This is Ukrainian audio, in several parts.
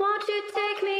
Won't you take me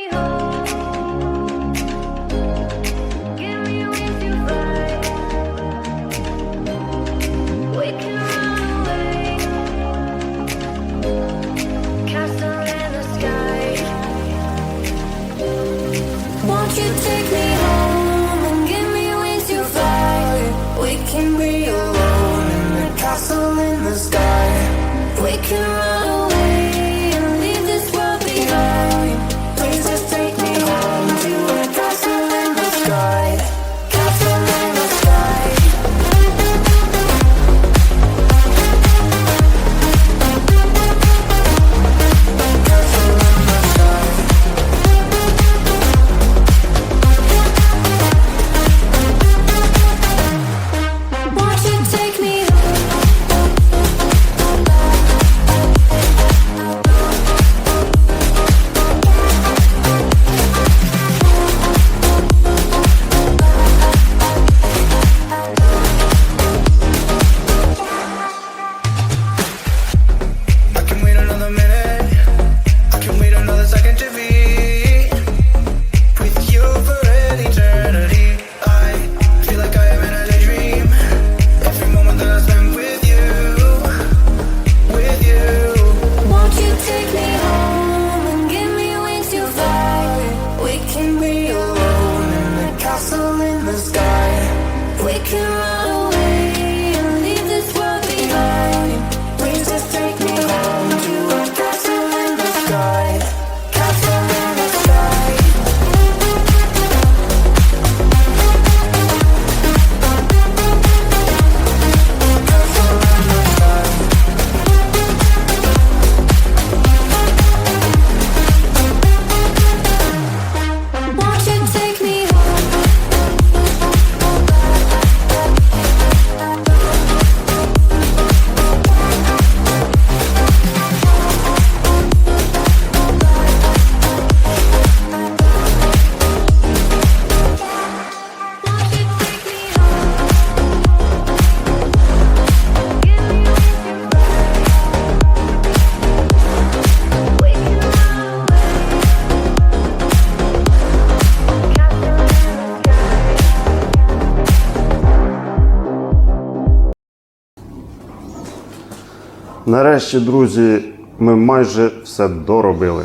Нарешті, друзі, ми майже все доробили.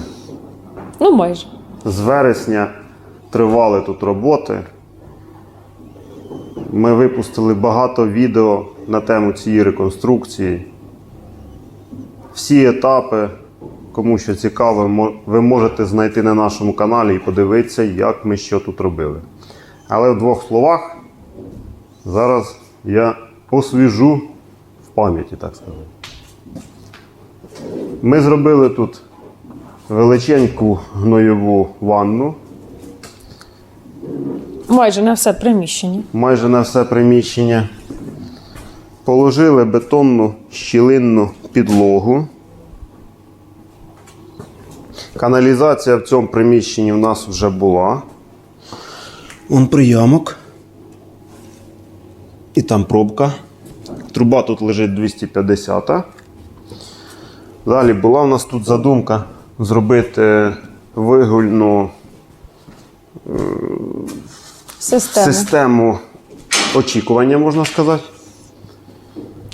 Ну, майже. З вересня тривали тут роботи. Ми випустили багато відео на тему цієї реконструкції. Всі етапи, кому що цікаво, ви можете знайти на нашому каналі і подивитися, як ми що тут робили. Але в двох словах зараз я освіжу в пам'яті, так сказати. Ми зробили тут величеньку гнойову ванну, Майже на все приміщення. майже на все приміщення. Положили бетонну щілинну підлогу. Каналізація в цьому приміщенні у нас вже була. Вон приямок. І там пробка. Труба тут лежить 250. Далі була у нас тут задумка зробити вигульну Система. систему очікування, можна сказати.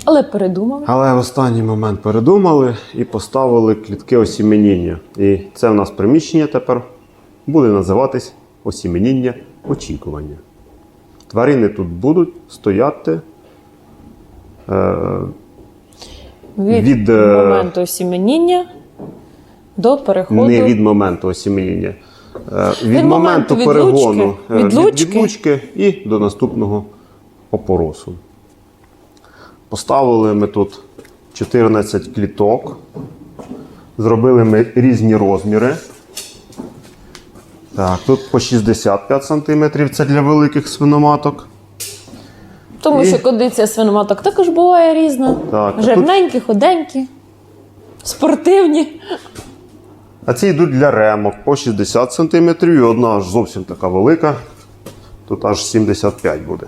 Але передумали. Але в останній момент передумали і поставили клітки осіменіння. І це в нас приміщення тепер буде називатись осіменіння очікування. Тварини тут будуть стояти Від, від, е, моменту осіменіння до переходу. не від моменту осіменіння. е, Від, Від моменту моменту перегону відлучки, е, від- відлучки. відлучки і до наступного опоросу. Поставили ми тут 14 кліток. Зробили ми різні розміри. Так, тут по 65 см це для великих свиноматок. Тому І- що кондиція свиноматок також буває різна. Так, а Жирненькі, худенькі, спортивні. А ці йдуть для ремок по 60 см і одна аж зовсім така велика. Тут аж 75 буде.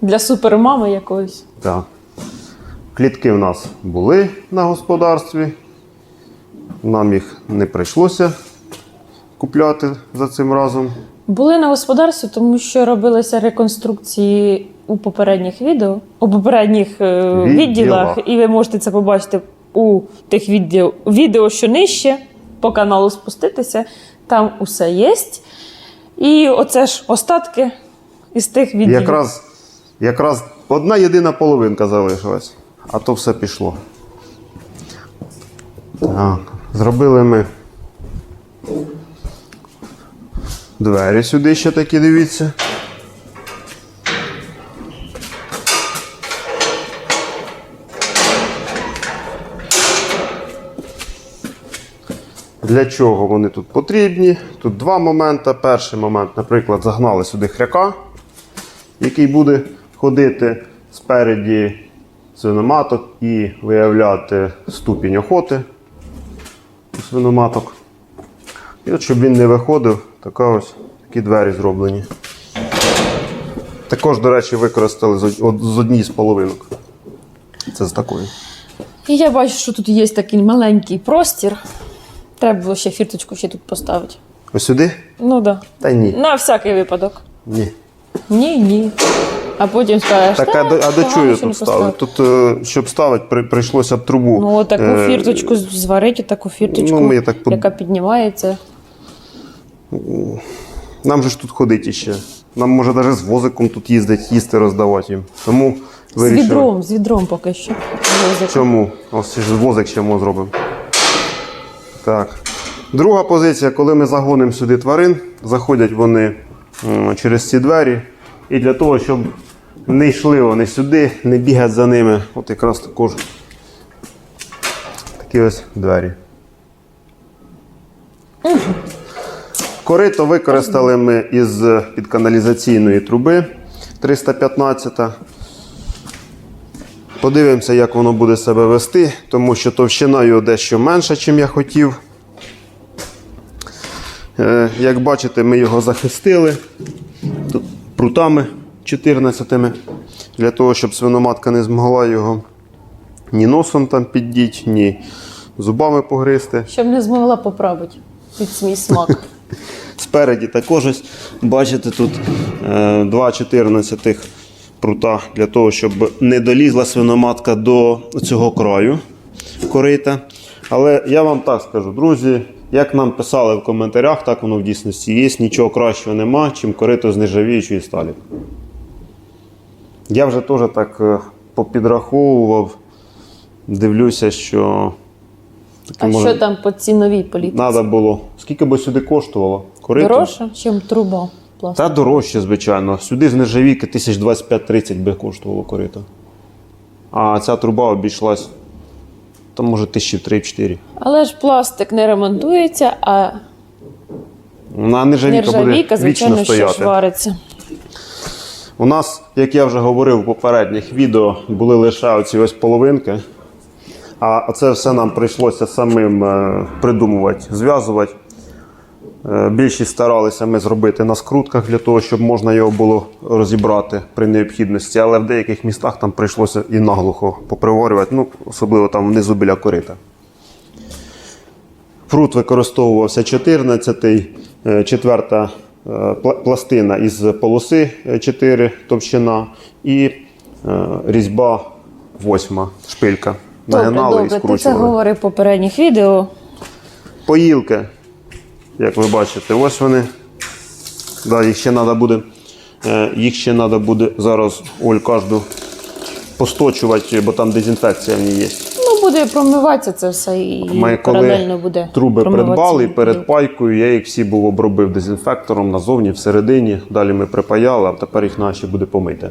Для супермами якоїсь. Так. Клітки в нас були на господарстві. Нам їх не прийшлося купляти за цим разом. Були на господарстві, тому що робилися реконструкції у попередніх відео, у попередніх е, Відділах. відділах, і ви можете це побачити у тих відео, відео, що нижче, по каналу спуститися. Там усе є. І оце ж остатки із тих відділів. Якраз, якраз одна єдина половинка залишилась, а то все пішло. Так, зробили ми двері сюди ще такі, дивіться. Для чого вони тут потрібні? Тут два моменти. Перший момент, наприклад, загнали сюди хряка, який буде ходити спереді свиноматок і виявляти ступінь охоти у свиноматок. І от щоб він не виходив, така ось такі двері зроблені. Також, до речі, використали з однієї з половинок. Це з такої. І я бачу, що тут є такий маленький простір. Треба було ще фірточку ще тут поставити. Ось сюди? Ну так. Та ні. На всякий випадок. Ні. Ні, ні. А потім скажеш, Так, а «Та, до, а до чого я тут поставив». Тут, е, щоб ставити, при, прийшлося б трубу. Ну, таку е, фірточку зварити, таку фірточку, ну, ми так под- яка піднімається. Нам же ж тут ходить іще. Нам може навіть з возиком тут їздить, їсти роздавати їм. Тому З вирішили. відром, з відром поки що. Возик. Чому? Ось ж возик ще ми зробимо. Так. Друга позиція, коли ми загонимо сюди тварин, заходять вони через ці двері. І для того, щоб не йшли вони сюди, не бігати за ними, от якраз також такі ось двері. Корито використали ми із підканалізаційної труби 315. Подивимося, як воно буде себе вести, тому що товщина його дещо менша, ніж я хотів. Е, Як бачите, ми його захистили тут прутами 14 для того, щоб свиноматка не змогла його ні носом там піддіти, ні зубами погризти. Щоб не змогла поправити під свій смак. Спереді також ось бачите тут е, два 14 прута для того, щоб не долізла свиноматка до цього краю корита. Але я вам так скажу, друзі, як нам писали в коментарях, так воно в дійсності є. Нічого кращого нема, чим корито з нержавіючої сталі. Я вже теж так е, попідраховував, дивлюся, що А може- що там по ціновій політиці? Надо було. Скільки би сюди коштувало? Корито? Дорожче, ніж труба пластик. Та дорожче, звичайно. Сюди з нержавійки 1025-30 би коштувало корито. А ця труба обійшлась. Там може 1003-4. Але ж пластик не ремонтується, а На нержавійка буде нержавійка, вічно звичайно, що стояти. ж вариться. У нас, як я вже говорив в попередніх відео, були лише оці ось половинки. А це все нам прийшлося самим е, придумувати, зв'язувати. Е, Більшість старалися ми зробити на скрутках для того, щоб можна його було розібрати при необхідності, але в деяких містах там прийшлося і наглухо поприварювати, ну, особливо там внизу біля корита. Прут використовувався 14-й, е, четверта е, пластина із полоси е, 4 товщина і різьба 8 шпилька. Добре, Нагинали і добре, ти це говорив в попередніх відео. Поїлки, як ви бачите, ось вони. Да, їх ще треба буде. е, Їх ще треба буде зараз Оль кожну посточувати, бо там дезінфекція в ній є. Ну, буде промиватися це все і Ми паралельно буде. труби придбали перед пайкою, я їх всі був обробив дезінфектором назовні, всередині. Далі ми припаяли, а тепер їх наші буде помити.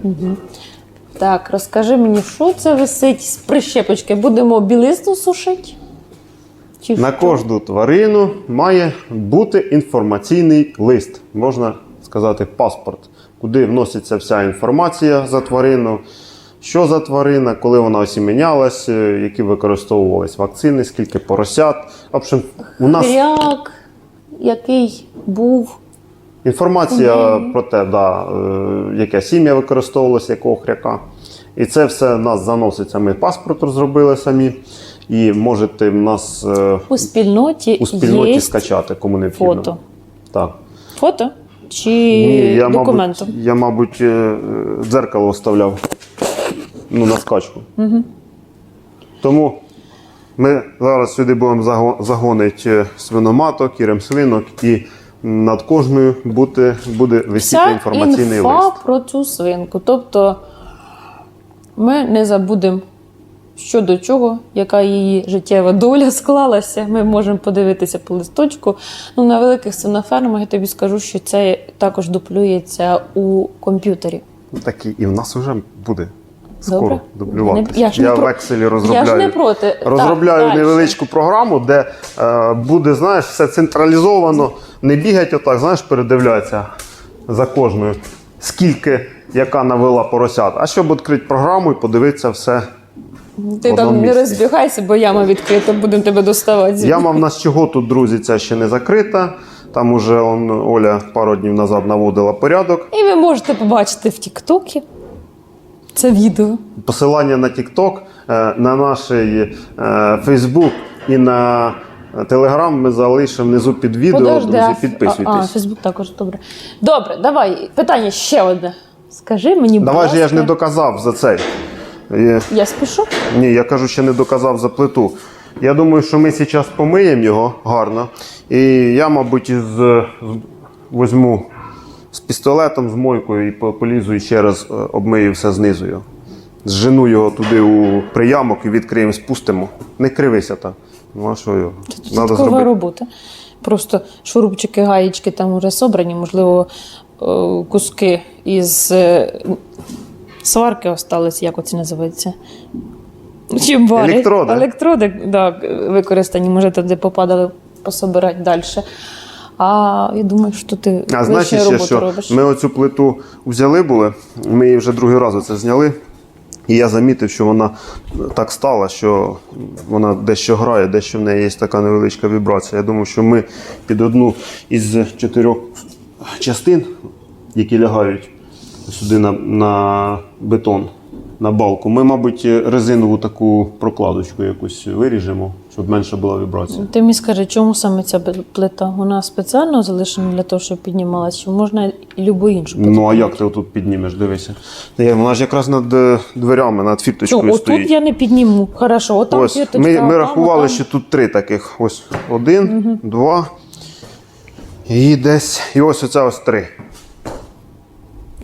Так, розкажи мені, що це висить з прищепочки? Будемо білизну сушити? Чи На що? кожну тварину має бути інформаційний лист, можна сказати, паспорт, куди вноситься вся інформація за тварину, що за тварина, коли вона осіменялась, е, які використовувались вакцини, скільки поросят. В общем, у нас Хряк, який був. інформація про те, да, е, яке сім'я використовувалося, якого хряка. І це все в нас заноситься. Ми паспорт розробили самі. І можете в нас е, У спільноті, у спільноті є скачати, кому необхідно. фото. Так. Фото чи Ні, я, документом? мабуть, я, мабуть, е, е, дзеркало вставляв ну, на скачку. Угу. Тому ми зараз сюди будемо заго- загонити свиноматок і ремсвинок, і над кожною буде, буде висіти Вся інформаційний інфа лист. про цю свинку. Тобто ми не забудемо, що до чого, яка її життєва доля склалася. Ми можемо подивитися по листочку. Ну, на великих свинофермах я тобі скажу, що це також дуплюється у комп'ютері. Так і, в нас вже буде скоро Добре. дублюватися. Я ж я в Excel розробляю. Я ж не проти. Розробляю Так, невеличку програму, де е, буде, знаєш, все централізовано, не бігать отак, знаєш, передивлятися за кожною, скільки яка навела поросят. А щоб відкрити програму і подивитися все. Ти там не місці. розбігайся, бо яма відкрита, будемо тебе доставати. Яма в нас чого тут, друзі, ця ще не закрита. Там уже он, Оля пару днів назад наводила порядок. І ви можете побачити в Тіктокі це відео. Посилання на TikTok, е, на наш е, Facebook і на Telegram ми залишимо внизу під відео. Подожди, Друзі, а, а, підписуйтесь. Фейсбук також добре. Добре, давай. Питання ще одне. Скажи мені, будь Давай же я ж не доказав за цей. Я спішу. Ні, я кажу, ще не доказав за плиту. Я думаю, що ми зараз помиємо його гарно. І я, мабуть, із, з- візьму з пістолетом, з мойкою і полізу і ще раз е, обмию все знизу. його. Зжену його туди у приямок і відкриємо, спустимо. Не кривися так. Ну а що його? Надо зробити. робота. Просто шурупчики, гаєчки там вже собрані, можливо, е, куски із е, сварки остались, як оце називається. Чимбалі. Електроди. Електроди, да, використані, може, туди попадали пособирати далі. А я думаю, що ти А знаєш ще, роботу що робиш. ми оцю плиту взяли були, ми її вже другий раз це зняли. І я замітив, що вона так стала, що вона дещо грає, дещо в неї є така невеличка вібрація. Я думаю, що ми під одну із чотирьох частин, які лягають сюди на, на бетон, на балку, ми, мабуть, резинову таку прокладочку якусь виріжемо, щоб менше була вібрація. Ти мені скажи, чому саме ця плита? Вона спеціально залишена для того, щоб піднімалася, чи можна і любу іншу плиту? Ну а як ти отут піднімеш? Дивися. Вона ж якраз над е, дверями, над Що, фірточкою отут стоїть. я не підніму. Хорошо, отам Ось фірточка, ми, ми рахували, отам. що тут три таких. Ось один, два. І десь. І ось оця ось три.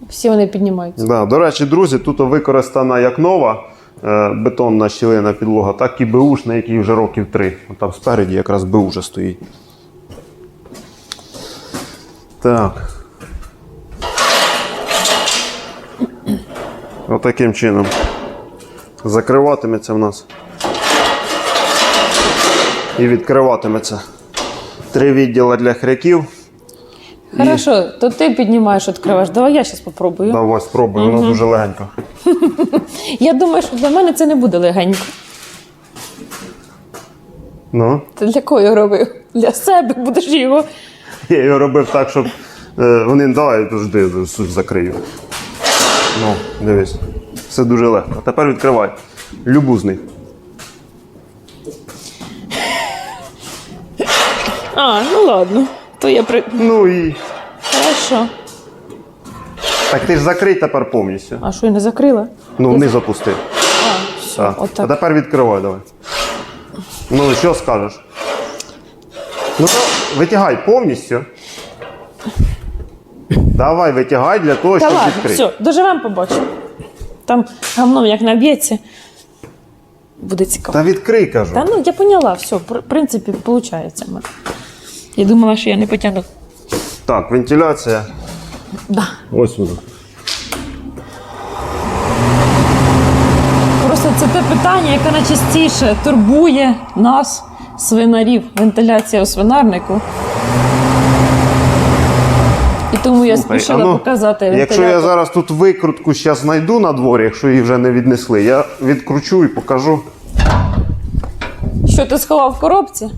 Всі вони піднімаються. Да. До речі, друзі, тут використана як нова е, бетонна щілина підлога, так і беушна, який вже років три. От Там спереді якраз БУ вже стоїть. Так. Отаким чином. Закриватиметься в нас. І відкриватиметься. Три відділи для хряків. Хорошо, то ти піднімаєш, відкриваєш. Давай я зараз спробую. Давай спробуй, воно дуже легенько. Я думаю, що для мене це не буде легенько. Ну. Ти для кого його робив? Для себе будеш його. Я його робив так, щоб е, вони давай завжди закрию. Ну, дивись. Все дуже легко. Тепер відкривай. Любу з них. А, ну ладно. То я при. Ну і. Хорошо. Так ти ж закрий тепер повністю. А що я не закрила? Ну, вниз опусти. А, все, Так. А отак. тепер відкривай давай. Ну, що скажеш? Ну, то витягай повністю. Давай, витягай для того, Та щоб ладно, відкрити. все, доживемо, побачимо. Там гамном як наб'ється. Буде цікаво. Та відкрий, кажу. Та ну я поняла, все, в принципі, виходить. Я думала, що я не потягну. Так, вентиляція. Да. Ось вона. Просто це те питання, яке найчастіше турбує нас, свинарів, вентиляція у свинарнику. І тому я Слухай, спішила а ну, показати Якщо я зараз тут викрутку зараз знайду на дворі, якщо її вже не віднесли, я відкручу і покажу. Що ти сховав в коробці?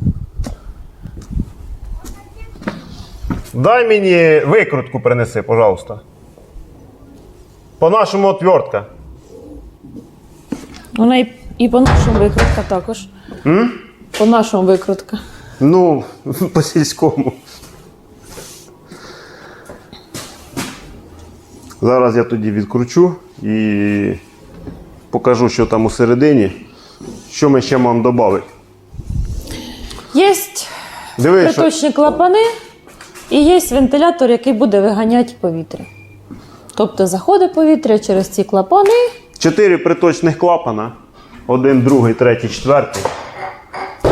Дай мені викрутку принеси, пожалуйста. По-нашому отвертка. Вона і, і по-нашому викрутка також. М? По-нашому викрутка. Ну, по сільському. Зараз я тоді відкручу і покажу, що там усередині. Що ми ще маємо додати. Є Диви, що... клапани і є вентилятор, який буде виганяти повітря. Тобто заходить повітря через ці клапани. чотири приточних клапана. Один, другий, третій, четвертий.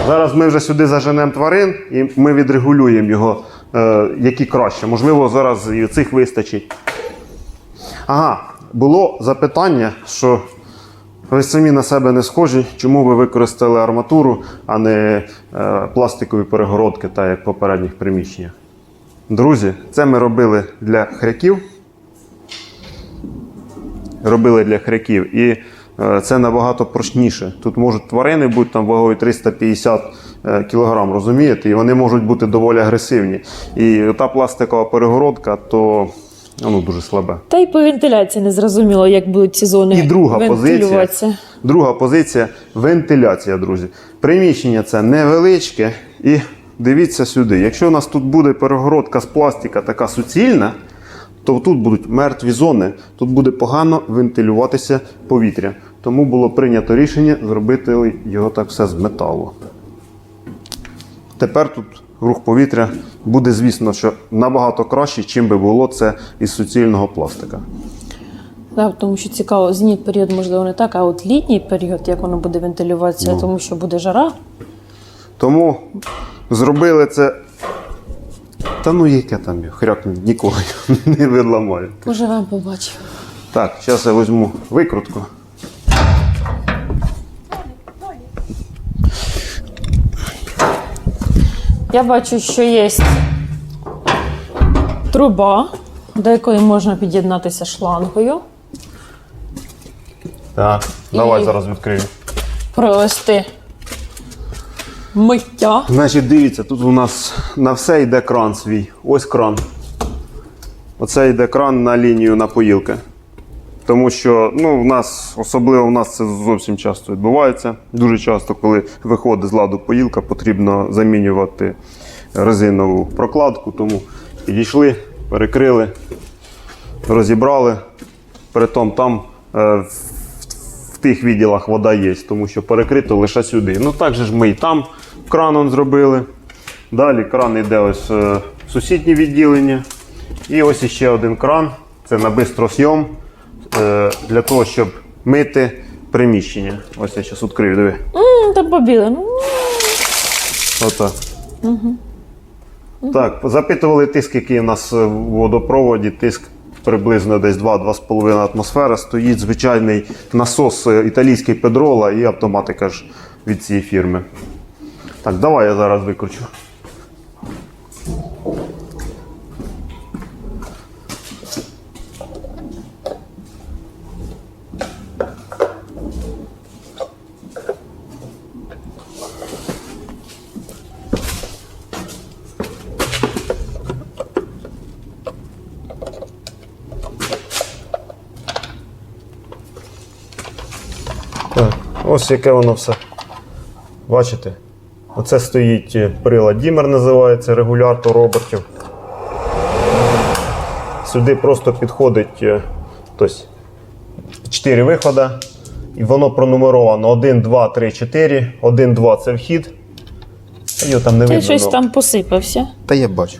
Зараз ми вже сюди заженемо тварин і ми відрегулюємо його, е, які краще. Можливо, зараз і цих вистачить. Ага, було запитання, що ви самі на себе не схожі, чому ви використали арматуру, а не е, пластикові перегородки, так як в попередніх приміщеннях. Друзі, це ми робили для хряків. Робили для хряків. І е, це набагато прочніше. Тут можуть тварини бути там вагою 350 е, кг, розумієте? І вони можуть бути доволі агресивні. І та пластикова перегородка, то ну, дуже слабе. Та й по вентиляції не зрозуміло, як будуть ці зони І друга позиція. Друга позиція вентиляція, друзі. Приміщення це невеличке. І дивіться сюди. Якщо у нас тут буде перегородка з пластика така суцільна, то тут будуть мертві зони, тут буде погано вентилюватися повітря. Тому було прийнято рішення зробити його так все з металу. Тепер тут рух повітря буде, звісно, що набагато краще, чим би було це із суцільного пластика. Да, тому що цікаво, зимній період, можливо, не так, а от літній період, як воно буде вентилюватися, Ну. тому що буде жара. Тому зробили це. Та ну яке там я хрякну, ніколи не відламаю. Поживемо, побачимо. Так, зараз я візьму викрутку. Я бачу, що є труба, до якої можна під'єднатися шлангою, Так, давай І- зараз відкрию. провести миття. Значить, дивіться, тут у нас на все йде кран свій. Ось кран. Оце йде кран на лінію напоїлки. Тому що ну, в нас, особливо в нас це зовсім часто відбувається. Дуже часто, коли виходить з ладу поїлка, потрібно замінювати резинову прокладку. Тому підійшли, перекрили, розібрали. Притом там е, в, тих відділах вода є, тому що перекрито лише сюди. Ну так же ж ми і там краном зробили. Далі кран йде ось е, в сусіднє відділення. І ось іще один кран. Це на бистросйом е, для того, щоб мити приміщення. Ось я зараз відкрию, диви. М, Та побіли. Отак. Так, запитували тиск, який у нас в водопроводі. Тиск приблизно десь 2-2,5 атмосфера. Стоїть звичайний насос е, італійський Педрола і автоматика ж від цієї фірми. Так, давай я зараз викручу. Так, ось яке воно все. Бачите? Оце стоїть е, прилад Дімер, називається регулятор обертів. Сюди просто підходить е, тобто, 4 виходи. І воно пронумеровано 1, 2, 3, 4. 1, 2 це вхід. Та його там не ти видно. щось ну. там посипався. Та я бачу.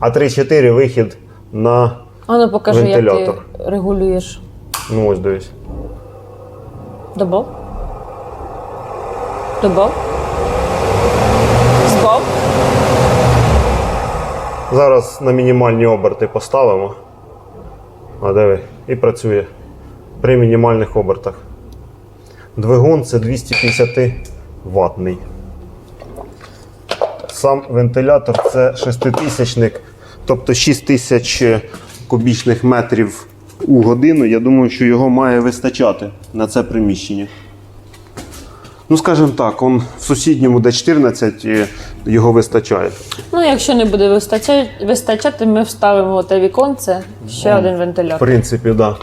А 3-4 вихід на. А ну покажи, як Вентилятор. ти регулюєш. Ну ось дивись. Добав? Добав? Збав? Зараз на мінімальні оберти поставимо. А диви, і працює при мінімальних обертах. Двигун це 250 ватний. Сам вентилятор це шеститисячник, тобто 6000 кубічних метрів у годину. Я думаю, що його має вистачати на це приміщення. Ну, скажімо так, он в сусідньому Д14 і його вистачає. Ну, якщо не буде вистачати, вистачати ми вставимо те віконце, ще один вентилятор. В принципі, так. Да.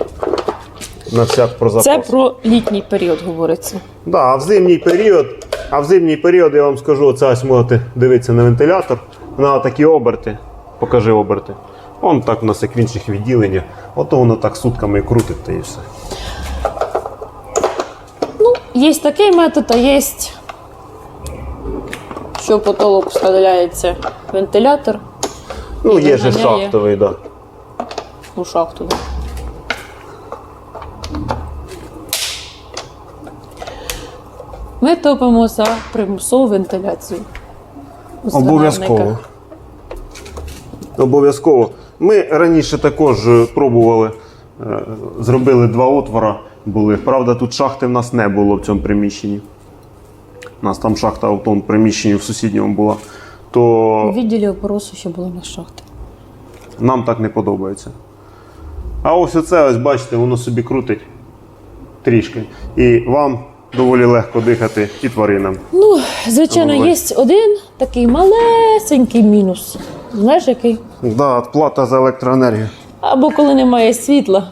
На всяк про запас. Це про літній період говориться. Да, а в зимній період, а в зимній період я вам скажу, оце ось можете дивитися на вентилятор. На такі оберти. Покажи оберти. Он так у нас як в інших відділеннях. Ото воно так сутками і крутить та і все. Ну, є такий метод, а є, що потолок вставляється вентилятор Ну, є же шахтовий, так. Да. у шахту. Ми топимо за примусову вентиляцію. Обов'язково. Обов'язково. Ми раніше також е, пробували, е, зробили два отвора були. Правда, тут шахти в нас не було в цьому приміщенні. У нас там шахта в тому приміщенні в сусідньому була. То У відділі опоросу ще були на шахти. нам так не подобається. А ось оце, ось бачите, воно собі крутить трішки. І вам доволі легко дихати і тваринам. Ну, звичайно, є один такий малесенький мінус. Знаєш який? Да, плата за електроенергію. Або коли немає світла.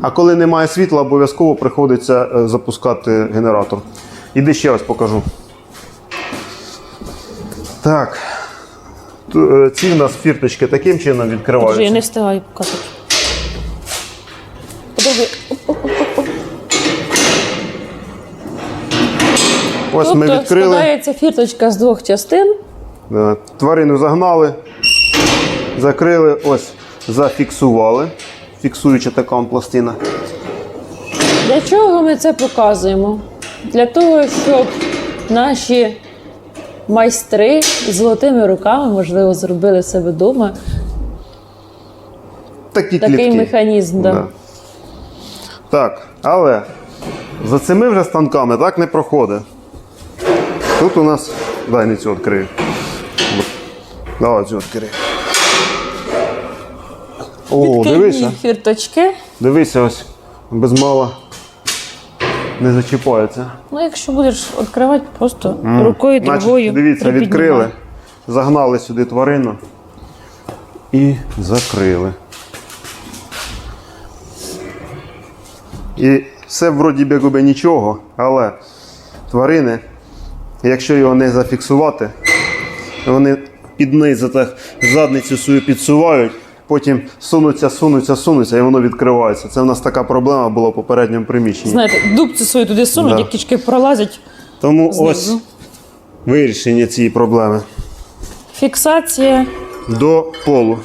А коли немає світла, обов'язково приходиться е, запускати генератор. Іди ще раз покажу. Так. Е, Ці в нас фірточки таким чином Подожди, я не встигаю показати. Подожди. Ось ми Тобто відкрили. складається фірточка з двох частин. Тварину загнали, закрили, ось зафіксували. Фіксуюча така он пластина. Для чого ми це показуємо? Для того, щоб наші майстри з золотими руками, можливо, зробили себе вдома Такі такий клітки. механізм. Да. Да. Так, але за цими вже станками так не проходить. Тут у нас. Дай не цю відкрию. Давай цю відкрию. О, дивися. фірточки. Дивися ось. Без мала не зачіпається. Ну, якщо будеш відкривати, просто рукою Значить, другою. дивіться, припіднімай. відкрили, загнали сюди тварину і закрили. І все вроді би нічого, але тварини, якщо його не зафіксувати, вони під низ так задницю свою підсувають, потім сунуться, сунуться, сунуться, і воно відкривається. Це в нас така проблема була в попередньому приміщенні. Знаєте, дубці свої туди сунуть, Да. як кічки пролазять. Тому знизу. ось вирішення цієї проблеми. Фіксація. До полу.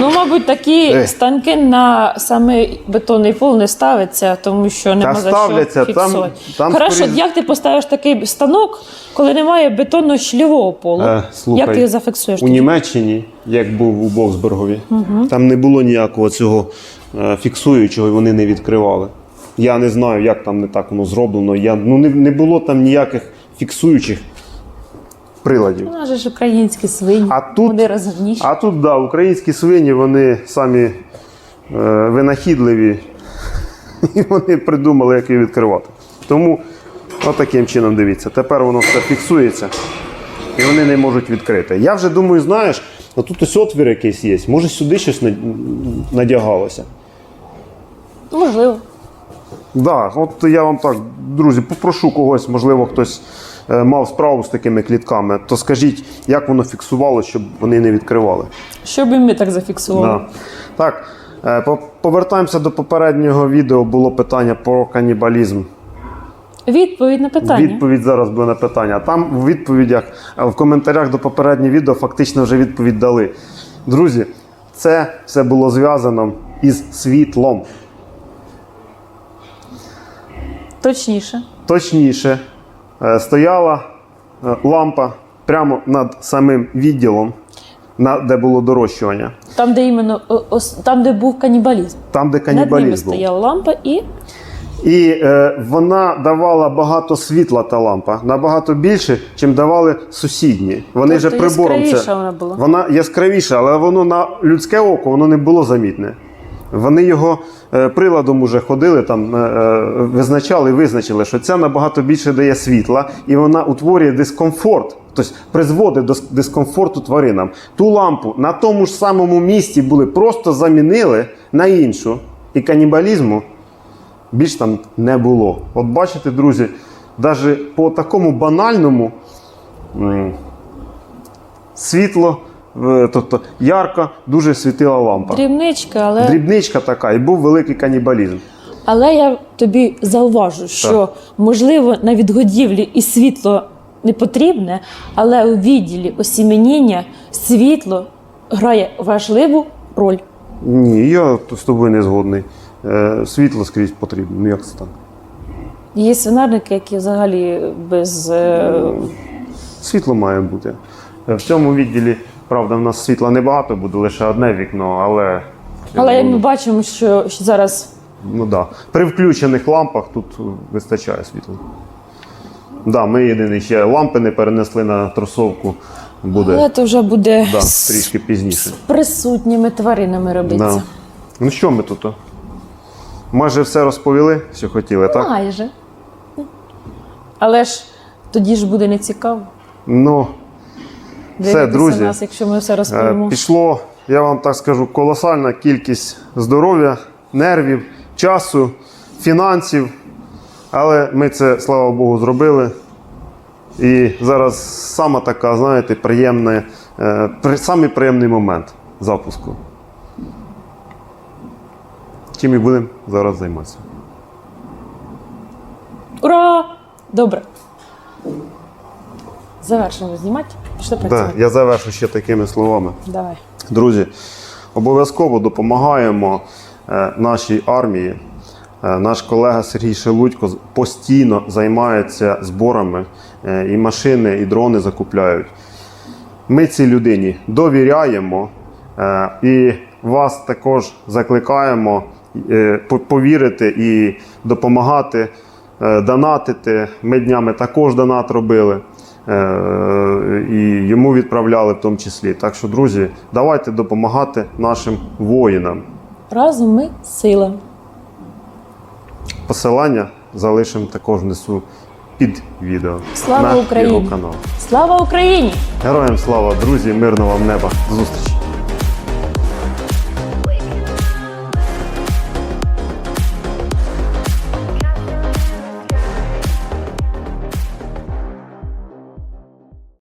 Ну, мабуть, такі Е. станки на саме бетонний пол не ставиться, тому що нема за ставляться, що там- фіксувати. там Хорошо, скоріш- як ти поставиш такий станок, коли немає бетонного щільового полу? Е, слухай, як ти його зафіксуєш? У тоді? Німеччині, як був у Боксбергові, там не було ніякого цього е, фіксуючого, і вони не відкривали. Я не знаю, як там не так воно зроблено. Я, ну, не, не було там ніяких фіксуючих приладів. У нас ж українські свині, А тут- вони розумніші. А тут, да, українські свині, вони самі е, винахідливі, і вони придумали, як її відкривати. Тому отаким чином дивіться. Тепер воно все фіксується і вони не можуть відкрити. Я вже думаю, знаєш, а тут ось отвір якийсь є. Може сюди щось надягалося. Можливо. Да, от я вам так, друзі, попрошу когось, можливо, хтось мав справу з такими клітками, то скажіть, як воно фіксувало, щоб вони не відкривали. Щоб і ми так зафіксували. Да. Так, е, повертаємося до попереднього відео. Було питання про канібалізм. Відповідь на питання. Відповідь зараз буде на питання. Там в відповідях, е, в коментарях до попереднього відео фактично вже відповідь дали. Друзі, це все було зв'язано із світлом. Точніше. Точніше, е, стояла е, лампа прямо над самим відділом, де було дорощування. Там, де іменно там, де був канібалізм. Там, де Над ними канібалізм був. стояла лампа і І е, вона давала багато світла та лампа, набагато більше, чим давали сусідні. Вони Тобто вже прибором це вона була. вона яскравіша, але воно на людське око воно не було замітне. Вони його е, приладом уже ходили, там е, е, визначали визначили, що ця набагато більше дає світла, і вона утворює дискомфорт, тобто призводить до дискомфорту тваринам. Ту лампу на тому ж самому місці були, просто замінили на іншу. І канібалізму більш там не було. От бачите, друзі, навіть по такому банальному світло тобто ярка, дуже світила лампа. Дрібничка, але. Дрібничка така, і був великий канібалізм. Але я тобі зауважу, що можливо на відгодівлі і світло не потрібне, але у відділі осіменіння світло грає важливу роль. Ні, я з тобою не згодний. Е, світло скрізь потрібно. Ну як це так? Є свинарники, які взагалі без е, Світло має бути. Е, В цьому відділі, правда, в нас світла небагато, буде лише одне вікно, але. але як ми бачимо, що що зараз Ну да. При включених лампах тут вистачає світла. Да, ми єдині ще лампи не перенесли на тросовку. Буде але це вже буде да, з трішки пізніше. присутніми тваринами робиться. Да. Ну що ми тут? Майже все розповіли, що хотіли, так? Майже. Але ж тоді ж буде нецікаво. Ну, Дивитися друзі. нас, якщо ми все Е, розповімо. Пішло, я вам так скажу, колосальна кількість здоров'я, нервів, часу, фінансів. Але ми це, слава Богу, зробили. І зараз саме така, знаєте, приємна, е, при- самий приємний момент запуску. Чим і будемо зараз займатися. Ура! Добре. Завершимо знімати. Пішли Да, я завершу ще такими словами. Давай. Друзі, обов'язково допомагаємо е, нашій армії. Е, Наш колега Сергій Шелудько постійно займається зборами е, і машини, і дрони закупляють. Ми цій людині довіряємо і вас також закликаємо повірити і допомагати, донатити. Ми днями також донат робили. Е, І йому відправляли в тому числі. Так що, друзі, давайте допомагати нашим воїнам. Разом ми сила. Посилання залишимо також внизу під відео. Слава на Україні! Його канал. Слава Україні! Героям слава, друзі, мирного вам неба. До зустрічі!